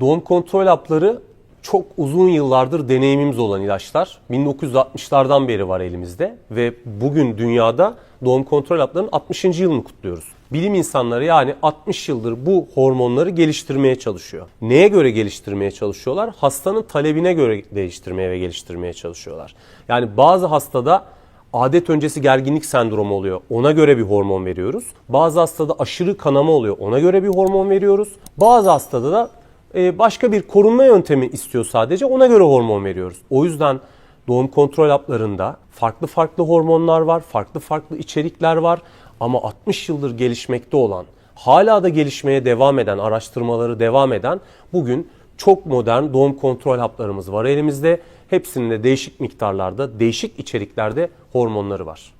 Doğum kontrol hapları çok uzun yıllardır deneyimimiz olan ilaçlar. 1960'lardan beri var elimizde ve bugün dünyada doğum kontrol haplarının 60. yılını kutluyoruz. Bilim insanları yani 60 yıldır bu hormonları geliştirmeye çalışıyor. Neye göre geliştirmeye çalışıyorlar? Hastanın talebine göre değiştirmeye ve geliştirmeye çalışıyorlar. Yani bazı hastada adet öncesi gerginlik sendromu oluyor. Ona göre bir hormon veriyoruz. Bazı hastada aşırı kanama oluyor. Ona göre bir hormon veriyoruz. Bazı hastada da başka bir korunma yöntemi istiyor sadece. Ona göre hormon veriyoruz. O yüzden doğum kontrol haplarında farklı farklı hormonlar var, farklı farklı içerikler var. Ama 60 yıldır gelişmekte olan, hala da gelişmeye devam eden, araştırmaları devam eden bugün çok modern doğum kontrol haplarımız var elimizde. Hepsinin de değişik miktarlarda, değişik içeriklerde hormonları var.